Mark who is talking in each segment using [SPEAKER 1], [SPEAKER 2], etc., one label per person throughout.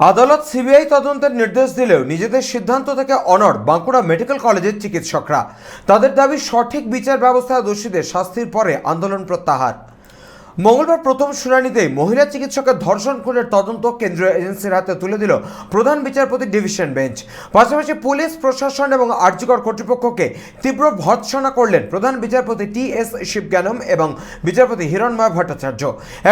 [SPEAKER 1] আদালত সিবিআই তদন্তের নির্দেশ দিলেও নিজেদের সিদ্ধান্ত থেকে অনড় বাঁকুড়া মেডিকেল কলেজের চিকিৎসকরা। তাদের দাবি সঠিক বিচার ব্যবস্থায় দোষীদের শাস্তির পরে আন্দোলন প্রত্যাহার। মঙ্গলবার প্রথম শুনানিতে মহিলা চিকিৎসকের ধর্ষণ খুনের তদন্ত কেন্দ্রীয় এজেন্সির হাতে তুলে দিল প্রধান বিচারপতি ডিভিশন বেঞ্চ। পাশাপাশি পুলিশ, প্রশাসন এবং আর্যিকর কর্তৃপক্ষকে তীব্র ভর্ৎসনা করলেন প্রধান বিচারপতি টি এস শিবজ্ঞানম এবং বিচারপতি হিরণময় ভট্টাচার্য।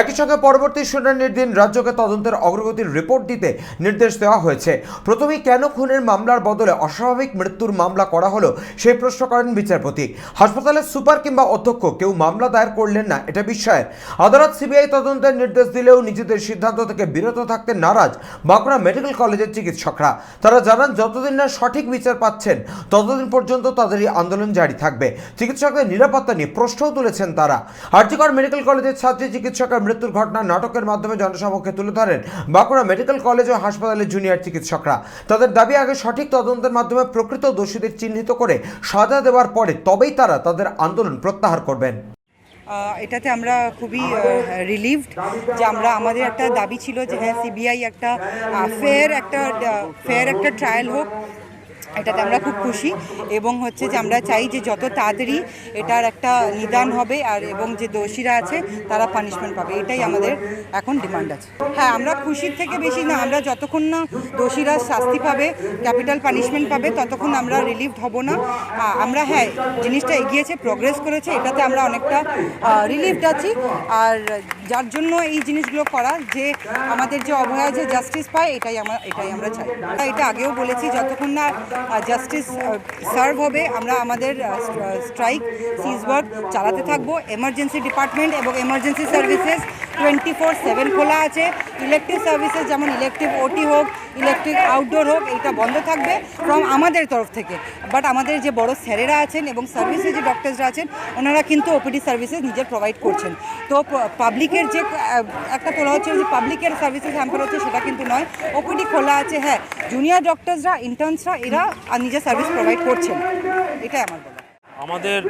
[SPEAKER 1] একই সঙ্গে পরবর্তী শুনানির দিন রাজ্যকে তদন্তের অগ্রগতির রিপোর্ট দিতে নির্দেশ দেওয়া হয়েছে। প্রথমেই কেন খুনের মামলার বদলে অস্বাভাবিক মৃত্যুর মামলা করা হলো সেই প্রশ্ন করেন বিচারপতি। হাসপাতালের সুপার কিংবা অধ্যক্ষ কেউ মামলা দায়ের করলেন না, এটা বিস্ময়ের আদালত সিবিআই তদন্তের নির্দেশ দিলেও নিজেদের সিদ্ধান্ত থেকে বিরত থাকতে নারাজ বাঁকুড়া মেডিকেল কলেজের চিকিৎসকরা। তারা জানান, যতদিন না সঠিক বিচার পাচ্ছেন, ততদিন পর্যন্ত তাদের এই আন্দোলন জারি থাকবে। চিকিৎসকদের নিরাপত্তা নিয়ে প্রশ্নও তুলেছেন তারা। আরজিকর মেডিকেল কলেজের ছাত্রী চিকিৎসকের মৃত্যুর ঘটনা নাটকের মাধ্যমে জনসমক্ষে তুলে ধরেন বাঁকুড়া মেডিকেল কলেজ ও হাসপাতালের জুনিয়র চিকিৎসকরা। তাদের দাবি, আগে সঠিক তদন্তের মাধ্যমে প্রকৃত দোষীদের চিহ্নিত করে সাজা দেওয়ার পরে তবেই তারা তাদের আন্দোলন প্রত্যাহার করবেন।
[SPEAKER 2] এটাতে আমরা খুবই রিলিভড যে আমরা, আমাদের একটা দাবি ছিল যে হ্যাঁ সিবিআই একটা ফেয়ার একটা ফেয়ার একটা ট্রায়াল হোক। এটাতে আমরা খুব খুশি। এবং হচ্ছে যে আমরা চাই যে যত তাড়াতাড়ি এটার একটা নিদান হবে আর এবং যে দোষীরা আছে, তারা পানিশমেন্ট পাবে। এটাই আমাদের এখন ডিমান্ড আছে। হ্যাঁ আমরা খুশির থেকে বেশি না, আমরা যতক্ষণ না দোষীরা শাস্তি পাবে ক্যাপিটাল পানিশমেন্ট পাবে, ততক্ষণ আমরা রিলিভড হব না। আমরা হ্যাঁ জিনিসটা এগিয়েছে প্রগ্রেস করেছে, এটাতে আমরা অনেকটা রিলিভড আছি। আর যার জন্য এই জিনিসগুলো করা, যে আমাদের যে অবহেলা যে জাস্টিস পায়, এটাই আমরা এটাই আমরা চাই। এটা আগেও বলেছি, যতক্ষণ না জাস্টিস সার্ভ হবে। আমরা আমাদের স্ট্রাইক সিজ ওয়ার্ক চালাতে থাকব। এমার্জেন্সি ডিপার্টমেন্ট এবং emergency services twenty four seven খোলা আছে। ইলেকট্রিক সার্ভিসেস যেমন ইলেকট্রিক ওটি হোক ইলেকট্রিক আউটডোর হোক, এইটা বন্ধ থাকবে ফ্রম আমাদের তরফ থেকে। বাট আমাদের যে বড় স্যারেরা আছেন এবং সার্ভিসে যে ডক্টরসরা আছেন, ওনারা কিন্তু ওপিডি সার্ভিসেস নিজের প্রোভাইড করছেন। তো পাবলিকের যে একটা তোলা হচ্ছে যে পাবলিকের সার্ভিসেস হ্যাম্পার হচ্ছে সেটা কিন্তু নয়। ওপিডি খোলা আছে হ্যাঁ। জুনিয়র ডক্টরসরা ইন্টার্নসরা এরা নিজের সার্ভিস প্রোভাইড করছেন। এটাই আমার বলা
[SPEAKER 3] আমাদের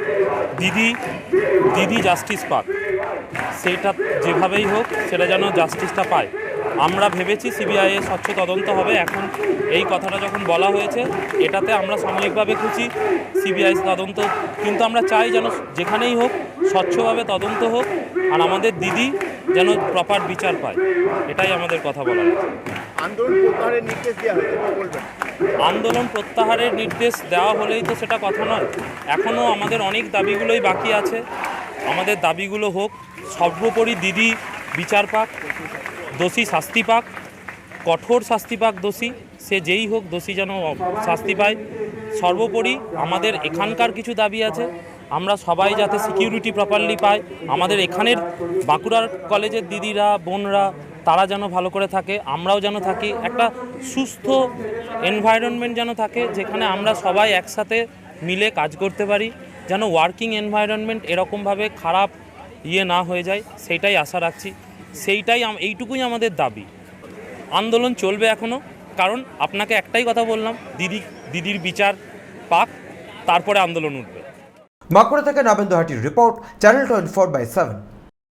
[SPEAKER 3] দিদি দিদি জাস্টিস পাক সেইটা যেভাবেই হোক সেটা যেন জাস্টিসটা পায়। আমরা ভেবেছি সিবিআইয়ে স্বচ্ছ তদন্ত হবে। এখন এই কথাটা যখন বলা হয়েছে এটাতে আমরা সাময়িকভাবে খুশি। সিবিআই তদন্ত কিন্তু আমরা চাই যেন যেখানেই হোক স্বচ্ছভাবে তদন্ত হোক আর আমাদের দিদি যেন প্রপার বিচার পায়। এটাই আমাদের কথা বলার আছে।
[SPEAKER 4] আন্দোলন প্রত্যাহারের নির্দেশ দেওয়া হয়েছে
[SPEAKER 3] আন্দোলন প্রত্যাহারের নির্দেশ দেওয়া হলেই তো সেটা কথা নয়। এখনও আমাদের অনেক দাবিগুলোই বাকি আছে। আমাদের দাবিগুলো হোক, সর্বোপরি দিদি বিচার পাক, দোষী শাস্তি পাক, কঠোর শাস্তি পাক দোষী, সে যেই হোক দোষী যেন শাস্তি পায়। সর্বোপরি আমাদের এখানকার কিছু দাবি আছে, আমরা সবাই যাতে সিকিউরিটি প্রপারলি পায় আমাদের এখানের বাঁকুড়ার কলেজের দিদিরা, বোনরা, তারা যেন ভালো করে থাকে, আমরাও যেন থাকি। একটা সুস্থ এনভায়রনমেন্ট যেন থাকে, যেখানে আমরা সবাই একসাথে মিলে কাজ করতে পারি। যেন ওয়ার্কিং এনভায়রনমেন্ট এরকমভাবে খারাপ ইয়ে না হয়ে যায় সেইটাই আশা রাখছি। সেইটাই এইটুকুই আমাদের দাবি। আন্দোলন চলবে এখনও কারণ আপনাকে একটাই কথা বললাম, দিদি, দিদির বিচার পাক, তারপরে আন্দোলন উঠবে।
[SPEAKER 1] বাঁকুড়া থেকে Nabendra হাটির report channel twenty four by seven